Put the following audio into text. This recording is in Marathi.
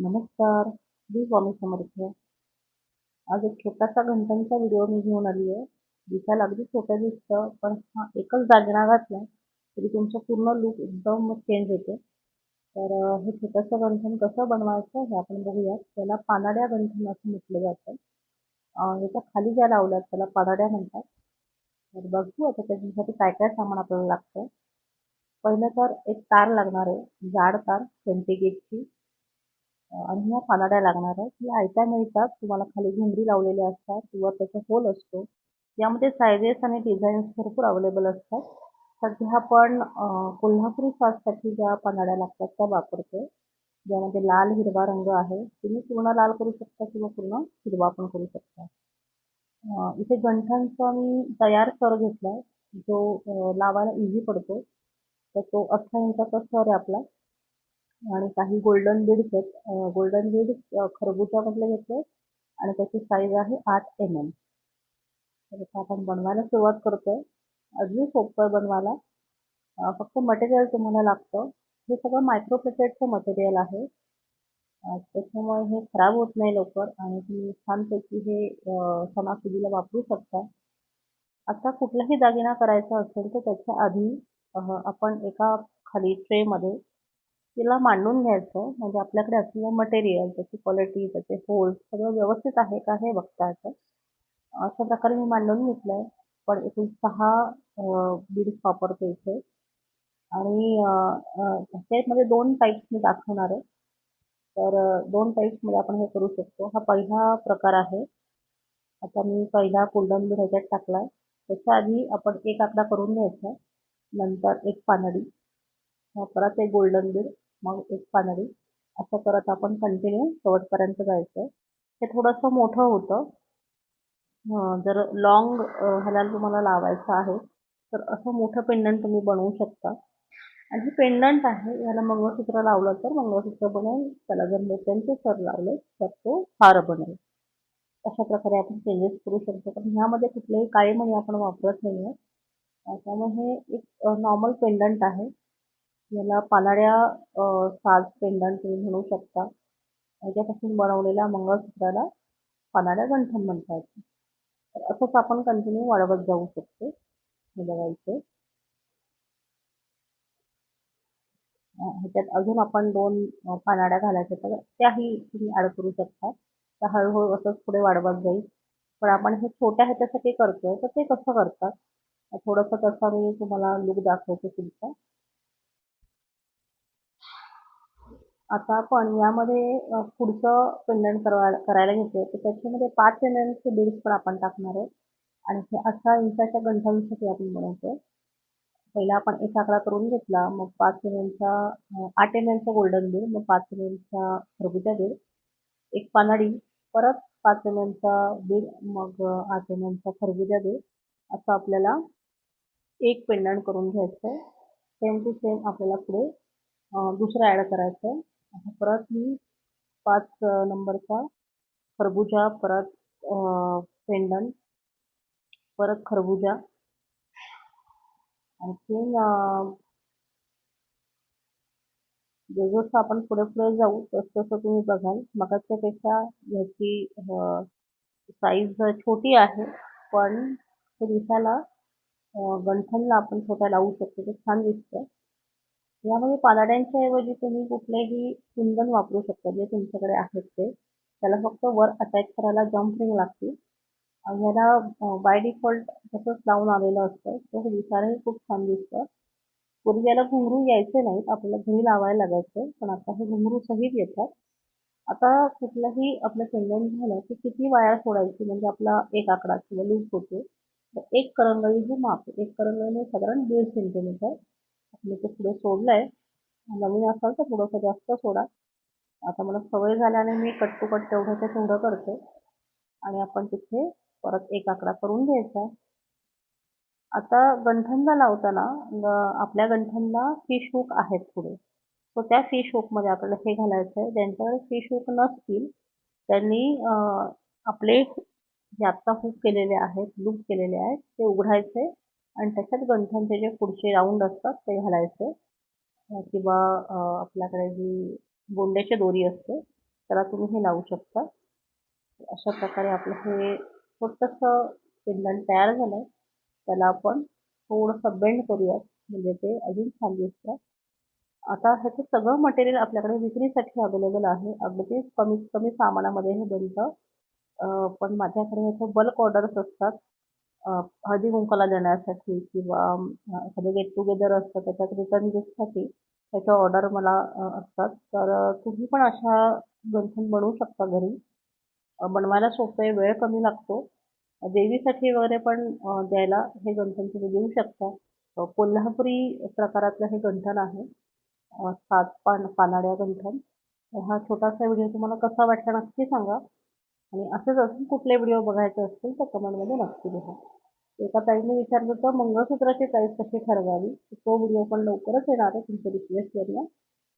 नमस्कार. मी स्वामी समर्थ. आज एक छोटासा घंटांचा व्हिडिओ मी घेऊन आली आहे. दिसायला अगदी छोटं दिसतं पण हा एकच दागिना घातला तरी तुमचं पूर्ण लुक एकदम चेंज होते. तर हे छोटंसं गंठण कसं बनवायचं हे आपण बघूया. त्याला पानाड्या गंठण असं म्हटलं जातं. याच्या खाली ज्या लावल्यात त्याला पानाड्या म्हणतात. तर बघू आता त्याच्यासाठी काय काय सामान आपल्याला लागतं. पहिलं तर एक तार लागणार आहे. जाड तार ट्वेंटी गेटची. आणि ह्या पानाड्या लागणार आहेत. ह्या आयत्या मिळतात. तुम्हाला खाली घुंगरी लावलेल्या असतात. किंवा त्याचा होल असतो. यामध्ये सायझेस आणि डिझाईन्स भरपूर अवेलेबल असतात. सध्या आपण कोल्हापुरी साजसाठी ज्या पानाड्या लागतात त्या वापरतो ज्यामध्ये लाल हिरवा रंग आहे. तुम्ही पूर्ण लाल करू शकता किंवा पूर्ण हिरवा पण करू शकता. इथे गंठांचा मी तयार सर घेतला जो लावायला इझी पडतो. तर तो अठरा इंचाचा सर आहे आपला. आणि काही गोल्डन बीड्स आहेत. गोल्डन बीड खरबुजामधले घेतले आणि त्याची साईज आहे आठ एम एम तर आता आपण बनवायला सुरुवात करतोय. अगदी सोपं आहे बनवायला. फक्त मटेरियल तुम्हाला लागतं. हे सगळं मायक्रोप्लेटेडचं मटेरियल आहे. त्याच्यामुळे हे खराब होत नाही लवकर आणि तुम्ही छानपैकी हे सणासुदीला वापरू शकता. आता कुठलाही दागिना करायचा असेल तर त्याच्या आधी आपण एका खाली ट्रेमध्ये तिला मांडून घ्यायचं. म्हणजे आपल्याकडे असलेलं मटेरियल त्याची क्वालिटी त्याचे होल्स सगळं व्यवस्थित आहे का हे बघता येतं. अशा प्रकारे मी मांडून घेतलं आहे पण एकूण सहा बीड्स वापरतो इथे. आणि त्याच्यामध्ये म्हणजे दोन टाईप्स मी दाखवणार आहे. तर दोन टाईप्समध्ये आपण हे करू शकतो. हा पहिला प्रकार आहे. आता मी पहिला कोल्डन बीड ह्याच्यात टाकला आहे त्याच्या आधी आपण एक आकडा करून घ्यायचा. नंतर एक पानडी. परत एक गोल्डन बीड मग एक पानरी असं करत आपण कंटिन्यू शेवटपर्यंत जायचं. ते थोडंसं मोठं होतं. जर लॉंग ह्याला तुम्हाला लावायचं आहे तर असं मोठं पेंडंट तुम्ही बनवू शकता. आणि हे पेंडंट आहे याला मंगळसूत्र लावलं तर मंगळसूत्र बनेल त्याला जर मोत्यांचे सर लावले तर तो हार बनेल. अशा प्रकारे आपण चेंजेस करू शकतो. पण ह्यामध्ये कुठलेही काळे मणी आपण वापरत नाही आहे त्यामुळे हे एक नॉर्मल पेंडंट आहे. याला पालाड्या साज पेंडंट तुम्ही म्हणू शकता. याच्यापासून बनवलेल्या मंगळसूत्राला पालाड्या गंठण म्हणता येते तर असंच आपण कंटिन्यू वाढवत जाऊ शकतो. हे बघायचं ह्याच्यात अजून आपण दोन पानाड्या घालायच्या तर त्याही तुम्ही ॲड करू शकता. तर हळूहळू असंच पुढे वाढवत जाईल. पण आपण हे छोट्या ह्याच्यासाठी करतोय तर ते कसं करतात? थोडंसं तसा मी तुम्हाला लुक दाखवते तुमचा. आता आपण यामध्ये अ, पुढचं पेंडंट करायला करायला घेतोय तर त्याच्यामध्ये पाच एम एमचे बीड्स पण आपण टाकणार आहे. आणि हे अठरा इंचाच्या गंठांसाठी आपण बनवतोय. पहिला आपण एक आकडा करून घेतला मग पाच एम एमचा आठ एम गोल्डन बीड मग पाच एम एमचा खरबुजा बीड एक पानाडी परत पाच एम एमचा बीड मग आठ एम एमचा खरबुजा बीड असं आपल्याला एक पेंडंट करून घ्यायचं आहे सेम टू सेम आपल्याला पुढे दुसरा दुसरं ॲड करायचं आहे परत मी पाच नंबरचा खरबुजा परत पेंडंट परत खरबुजा आणखीन अ, जसजसं आपण पुढे पुढे जाऊ तसं तसं तुम्ही बघाल. मगाच्यापेक्षा ह्याची साईज छोटी आहे. पण हे दिसायला गंठनला आपण छोट्या लावू शकतो. ते छान दिसतं. यामध्ये पानाड्यांच्या ऐवजी तुम्ही कुठलेही कुंदन वापरू शकता जे तुमच्याकडे आहेत ते. त्याला फक्त वर अटॅच करायला जम्प रिंग लागते याला बाय डिफॉल्ट तसंच लावून आलेलं असतं. तर हे दिसायलाही खूप छान दिसतं. पूर्वी याला घुंगरू यायचे नाहीत आपल्याला घरी लावायला लागायचे पण आता हे घुंगरू सहित येतात. आता कुठलंही आपलं पेंडंट झालं की किती वाया सोडायची म्हणजे आपला एक आकडा किंवा लूप होतो. तर एक करंगळी ही माप एक करंगळीने म्हणजे साधारण दीड सेंटीमीटर मी ते पुढे सोडलंय. नवीन असाल तर थोडंसं जास्त सोडा. आता मला सवय झाल्याने मी कट टू कट तेवढं ते तेवढं करते. आणि आपण तिथे परत एक आकडा करून घ्यायचा. आता गंठनला लावताना आपल्या गंठनला फिश हुक आहेत पुढे. सो त्या फिश हुकमध्ये आपल्याला हे घालायचं आहे ज्यांच्याकडे फिश हुक नसतील त्यांनी आपले जे आत्ता हुक केलेले आहेत लूप केलेले आहेत ते उघडायचे. आणि त्याच्यात गंठनचे जे पुढचे राऊंड असतात ते घालायचे. किंवा आपल्याकडे जी बोंड्याची दोरी असते त्याला तुम्ही हे लावू शकता. अशा प्रकारे आपलं हे छोटंसं पेंडंट तयार झालं आहे त्याला आपण थोडंसं बेंड करूयात. म्हणजे ते अजून छान दिसतं आता ह्याचं सगळं मटेरियल आपल्याकडे विक्रीसाठी अवेलेबल आहे. अगदीच कमीत कमी सामानामध्ये हे बनतं. पण माझ्याकडे ह्याचं बल्क ऑर्डर्स असतात. अं, हळदी कुंकवाला देण्यासाठी किंवा अं, एखादं गेट टुगेदर असतं त्याच्यात रिटर्न गिफ्टसाठी त्याच्या ऑर्डर मला असतात. तर तुम्ही पण अशा गंठण बनवू शकता घरी. बनवायला सोपं आहे वेळ कमी लागतो. देवीसाठी वगैरे पण द्यायला हे गंठण तुम्ही देऊ शकता. कोल्हापुरी प्रकारातलं हे गंठण आहे. अं, सात पान पानाड्या गंठण हा छोटासा व्हिडिओ तुम्हाला कसा वाटला नक्की सांगा. आणि असंच अजून कुठले व्हिडिओ बघायचे असतील तर कमेंटमध्ये नक्की लिहा. एका ताईने विचारलं होतं मंगळसूत्राची प्राईस कशी ठरवावी? तो व्हिडिओ पण लवकरच येणार आहे तुमच्या रिक्वेस्टवरनं